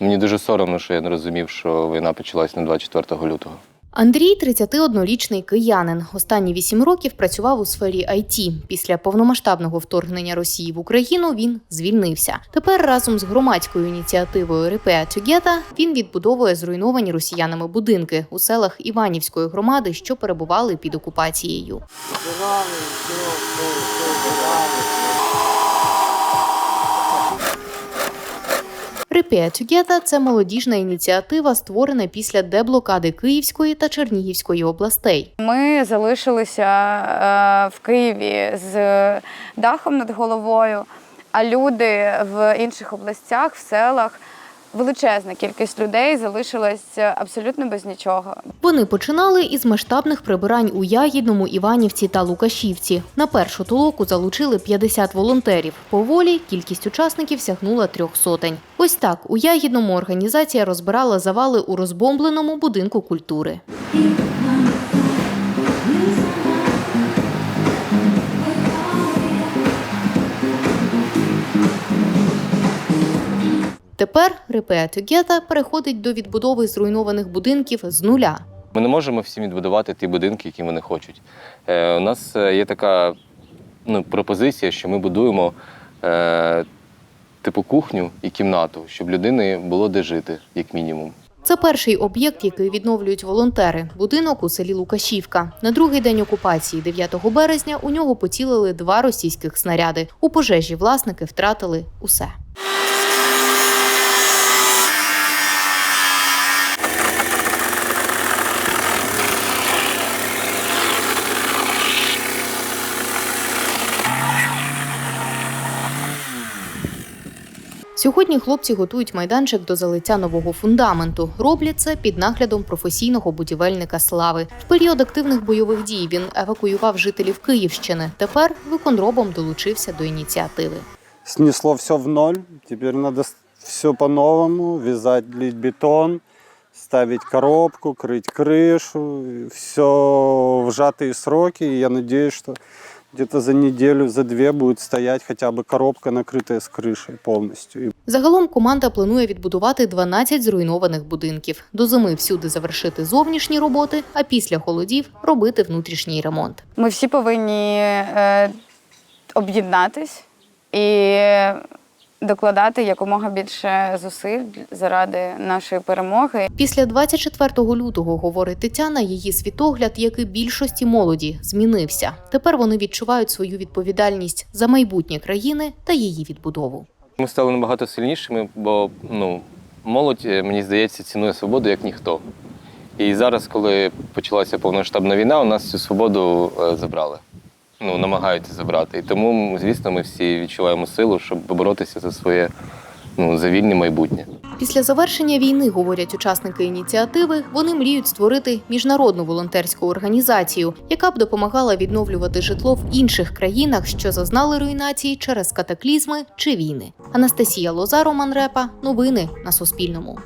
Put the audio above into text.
Мені дуже соромно, що я не розумів, що війна почалась на 24 лютого. Андрій 31-річний киянин. Останні вісім років працював у сфері IT. Після повномасштабного вторгнення Росії в Україну він звільнився. Тепер разом з громадською ініціативою Repair Together він відбудовує зруйновані росіянами будинки у селах Іванівської громади, що перебували під окупацією. Repair Together – це молодіжна ініціатива, створена після деблокади Київської та Чернігівської областей. Ми залишилися е, в Києві з дахом над головою, а люди в інших областях, в селах, величезна кількість людей залишилась абсолютно без нічого. Вони починали із масштабних прибирань у Ягідному, Іванівці та Лукашівці. На першу толоку залучили 50 волонтерів. Поволі кількість учасників сягнула трьох сотень. Ось так у Ягідному організація розбирала завали у розбомбленому будинку культури. Тепер Repair Together переходить до відбудови зруйнованих будинків з нуля. Ми не можемо всім відбудувати ті будинки, які вони хочуть. Е, у нас е, є така ну, пропозиція, що ми будуємо е, типу кухню і кімнату, щоб людини було де жити, як мінімум. Це перший об'єкт, який відновлюють волонтери. Будинок у селі Лукашівка. На другий день окупації, 9 березня, у нього поцілили два російських снаряди. У пожежі власники втратили усе. Сьогодні хлопці готують майданчик до залиття нового фундаменту. Роблять це під наглядом професійного будівельника Слави. В період активних бойових дій він евакуював жителів Київщини. Тепер виконробом долучився до ініціативи. снесло все в ноль. Теперь надо все по-новому, вязать, лить бетон, ставить коробку, крыть крышу. Все в сжатые сроки. И я надеюсь, что где-то за неделю, за две будет стоять хотя бы коробка, накрытая с крышей полностью. И Загалом команда планує відбудувати 12 зруйнованих будинків. До зими всюди завершити зовнішні роботи, а після холодів робити внутрішній ремонт. Ми всі повинні е, об'єднатись і докладати якомога більше зусиль заради нашої перемоги. Після 24 лютого, говорить Тетяна, її світогляд, як і більшості молоді, змінився. Тепер вони відчувають свою відповідальність за майбутнє країни та її відбудову. Ми стали набагато сильнішими, бо ну, молодь, е, мені здається, цінує свободу як ніхто. І зараз, коли почалася повномасштабна війна, у нас цю свободу е, забрали. Ну, намагаються забрати. І тому, звісно, ми всі відчуваємо силу, щоб боротися за своє ну, за вільне майбутнє. Після завершення війни, говорять учасники ініціативи, вони мріють створити міжнародну волонтерську організацію, яка б допомагала відновлювати житло в інших країнах, що зазнали руйнації через катаклізми чи війни. Анастасія Лоза, Роман Репа. Новини на Суспільному.